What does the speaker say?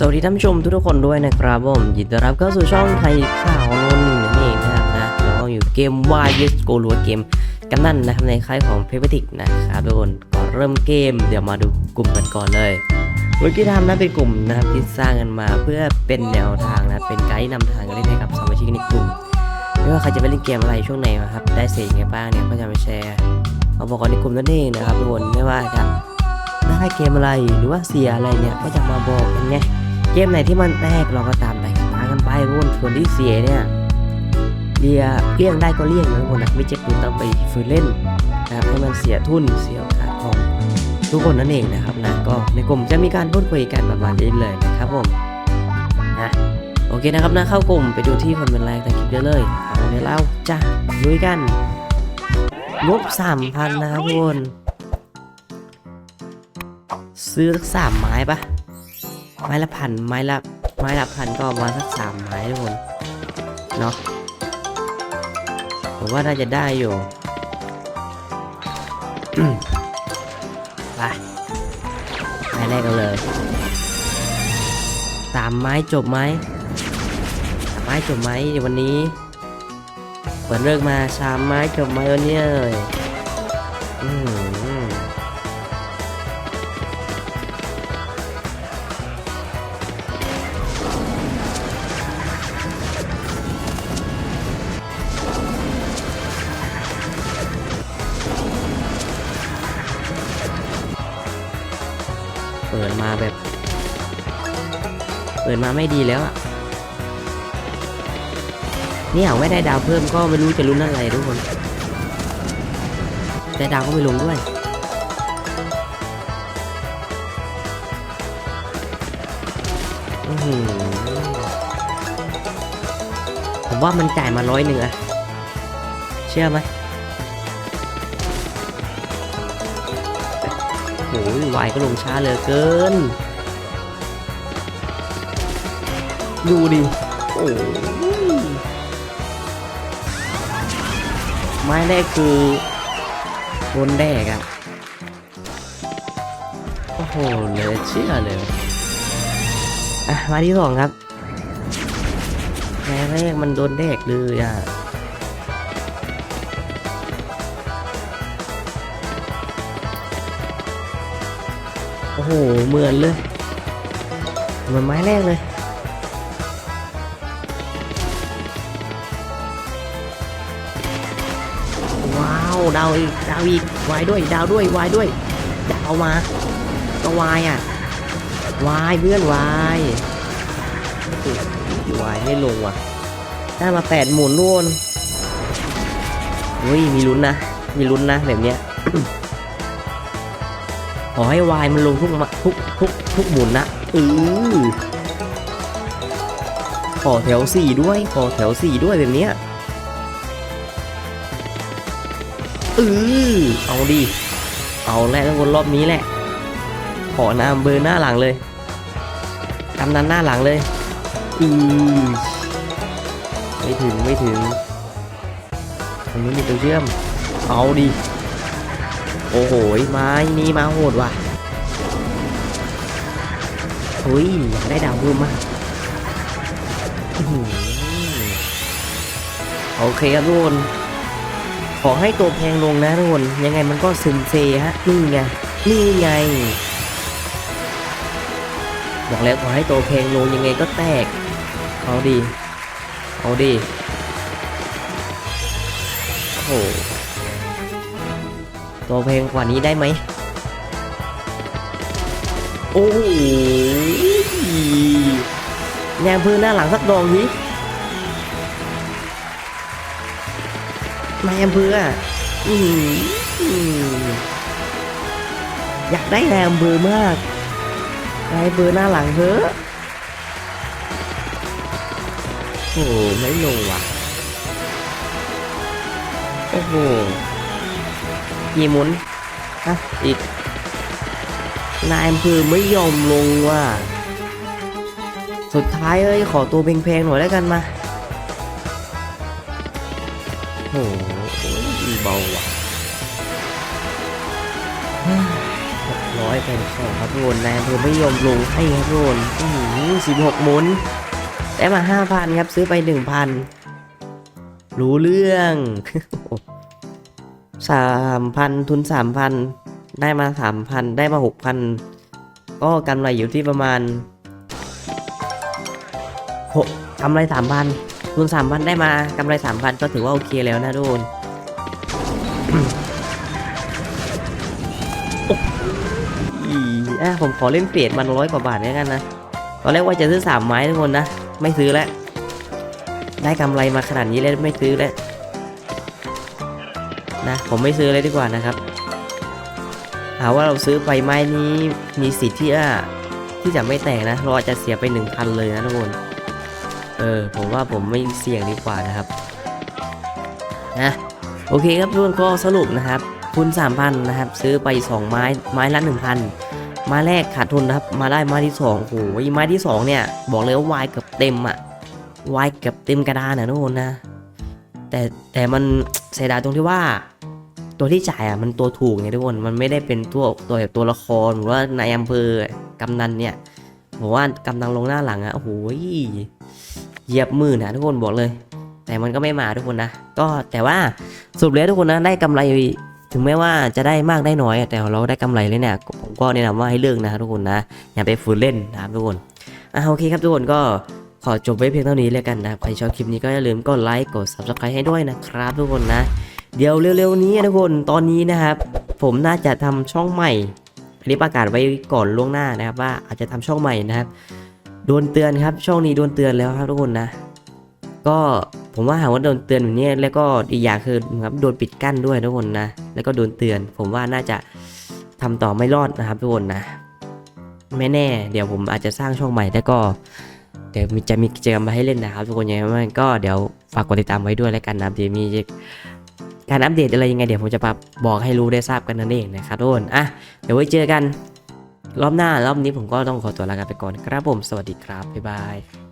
สวัสดีท่านผู้ชมทุกๆคนด้วยนะครับผมยินดีต้อนรับเข้าสู่ช่องไทยข่าวโนนหนึ่งนั่นเองนะครับนะเราอยู่เกม y yes go หรือว่าเกมกันนั่นนะครับในค่ายของเพเปติกนะครับทุกคนก่อนเริ่มเกมเดี๋ยวมาดูกลุ่มกันก่อนเลยเมื่อกี้ทำนะเป็นกลุ่มนะครับที่สร้างกันมาเพื่อเป็นแนวทางนะเป็นไกด์นำทางกันเล่นให้กับสมาชิกในกลุ่มไม่ว่าใครจะไปเล่นเกมอะไรช่วงไหนนะครับได้เสียงไงบ้างเนี่ยก็จะมาแชร์เอาบอกกันในกลุ่มนั่นเองนะครับทุกคนไม่ว่าจะได้เกมอะไรหรือว่าเสียอะไรเนี่ยก็จะมาบอกกันไง เกมไหนที่มันแตกเราก็ตามไปตามกันไปรุ่นส่วนที่เสียเนี่ยเลียเลี่ยงได้ก็เลี่ยงนะทุกคนนะไม่เจ็บปืนต้องไปฝืนเล่นนะครับให้มันเสียทุนเสียโอกาสของทุกคนนั่นเองนะครับนะก็ในกลุ่มจะมีการพูดคุยกันประมาณนี้เลยนะครับผมนะโอเคนะครับนะเข้ากลุ่มไปดูที่คนเป็นแรกแต่คลิปได้เลยเอาเดี๋ยวเราจะลุยกันงบ3,000นะครับทุกคนซื้อสักสามไม้ปะ ไม้ละพันไม้ละไม้ละพันก็ประมาณสักสามไม้ทุกคนเนาะผมว่าน่าจะได้อยู่ไปไม้แรกกันเลยสามไม้จบไหมสามไม้จบไหมวันนี้เปิดเลิกมาสามไม้จบไหมวันนี้เอ่ยอืม มาแบบ เปิดมาไม่ดีแล้วอะนี่เอาไม่ได้ดาวเพิ่มก็ไม่รู้จะลุ้นอะไรทุกคน แต่ดาวก็ไม่ลงด้วย ผมว่ามันจ่ายมาร้อยหนึ่งอะเชื่อไหม โอ้ยวายก็ลงช้าเหลือเกิน ดูดิ โอ้ยไม้แรกคือโดนแดกอะโอ้โหเลือเชื่อเลยอะมาที่สองครับแม้แรกมันโดนแดกเลยอะ โอ้โหเหมือนเลยเหมือนไม้แรกเลยว้าวดาวอีกดาวอีกวายด้วยดาวด้วยวายด้วยดาวมาก็วายอะวายเพื่อนวายวายไม่ลงว่ะได้มาแปดหมุนนู่นเฮ้ยมีลุ้นนะมีลุ้นนะแบบเนี้ย อให้วายมันลงทุกมทุกทุกทุกหมุนนะเออขอแถวสี่ด้วยขอแถวสี่ด้วยแบบเนี้ยเออเอาดิเอาแหละทุกคนรอบนี้แหละ ขอนามเบอร์หน้าหลังเลยกำนันหน้าหลังเลยอือไม่ถึงไม่ถึงตรงนี้มีตัวเชื่อม เอาดิ โอ้โหไม้นี้มาโหดว่ะเฮ้ยอยากได้ดาวเพิ่มมากโอเคครับทุกคนขอให้ตัวแพงลงนะทุกคนยังไงมันก็ซึมเซฮะนี่ไงนี่ไง บอกแล้วขอให้ตัวเพงลงยังไงก็แตก เอาดี เอาดีโอ้ ตัวเพลงกว่านี้ได้ไหมโอ้โหแนวพื้นหน้าหลังสักดองทีนายอำเภออะอืมอืมอยากได้นายอำเภอมากนายเบอร์หน้าหลังเถอะโอ้ไม่ลงว่ะ โอ้โห กี่หมุนฮะอีก นายอำเภอไม่ยอมลงว่ะสุดท้ายเอ้ยขอตัวแพงๆหน่อยแล้วกันมาโอ้โหเบาว่ะเฮ้ยหกร้อยแผ่นสองครับทุกคนนายอำเภอไม่ยอมลงให้ครับทุกคนสิบหกหมุนได้มาห้าพันครับซื้อไปหนึ่งพันรู้เรื่อง สามพันทุนสามพันได้มาสามพันได้มาหกพันก็กำไรอยู่ที่ประมาณหกกำไรสามพันทุนสามพันได้มากำไรสามพันก็ถือว่าโอเคแล้วนะทุกคนอะผมขอเล่นเปรตมันร้อยกว่าบาทแล้วกันนะตอนแรกว่าจะซื้อสามไม้ทุกคนนะ ไม่ซื้อแล้ว ได้กำไรมาขนาดนี้แล้วไม่ซื้อแล้ว ผมไม่ซื้อเลยดีกว่านะครับหาว่าเราซื้อไปไม้นี้มีสิทธิ์ที่จะที่จะไม่แตกนะเราอาจจะเสียไปหนึ่งพันเลยนะทุกคน เออ ผมว่าผมไม่เสี่ยงดีกว่านะครับนะโอเคครับทุกคนก็สรุปนะครับทุน3,000 นะครับ ซื้อไป 2 ไม้ไม้ละ 1,000 ไม้แรกขาดทุนนะครับ มาได้ไม้ที่2โอ้โหไม้ที่ 2 เนี่ย บอกเลยว่าวายเกือบเต็มอะวายเกือบเต็มกระดานนะทุกคนนะแต่แต่มันเสียดายตรงที่ว่า ตัวที่จ่ายอะมันตัวถูกไงทุกคนมันไม่ได้เป็นตัวตัวแบบตัวละครหรือว่านายอำเภอกำนันเนี่ยผมว่ากำนันลงหน้าหลังอะโอ้โหเหยียบมือนะทุกคนบอกเลย แต่มันก็ไม่มาทุกคนนะ ก็แต่ว่าสรุปแล้วทุกคนนะได้กำไรถึงแม้ว่าจะได้มากได้น้อย แต่เราได้กำไรเลยเนี่ยผมก็แนะนำว่าให้เลิกนะทุกคนนะอย่าไปฝืนเล่นนะครับทุกคนอะโอเคครับทุกคนก็ขอจบไว้เพียงเท่านี้แล้วกันนะใครชอบคลิปนี้ก็อย่าลืมกดไลค์กด subscribe ให้ด้วยนะครับทุกคนนะ เดี๋ยวเร็วๆนี้ทุกคนตอนนี้นะครับ ผมน่าจะทำช่องใหม่อันนี้ประกาศไว้ก่อนล่วงหน้านะครับ ว่าอาจจะทำช่องใหม่นะครับโดนเตือนครับ ช่องนี้โดนเตือนแล้วครับทุกคนนะ ก็ผมว่าหากว่าโดนเตือนแบบนี้แล้วก็อีกอย่างคือครับโดนปิดกั้นด้วยทุกคนนะ แล้วก็โดนเตือน ผมว่าน่าจะทำต่อไม่รอดนะครับทุกคนนะไม่แน่ เดี๋ยวผมอาจจะสร้างช่องใหม่แล้วก็เดี๋ยวจะมีกิจกรรมมาให้เล่นนะครับ ทุกคนยังไงบ้างก็เดี๋ยวฝากกดติดตามไว้ด้วยแล้วกันนะเดี๋ยวมี การอัปเดตอะไรยังไงเดี๋ยวผมจะมาบอกให้รู้ได้ทราบกันนั่นเองนะครับทุกคนอะเดี๋ยวไว้เจอกัน รอบหน้ารอบนี้ผมก็ต้องขอตัวลากันไปก่อนครับผมสวัสดีครับบ๊ายบาย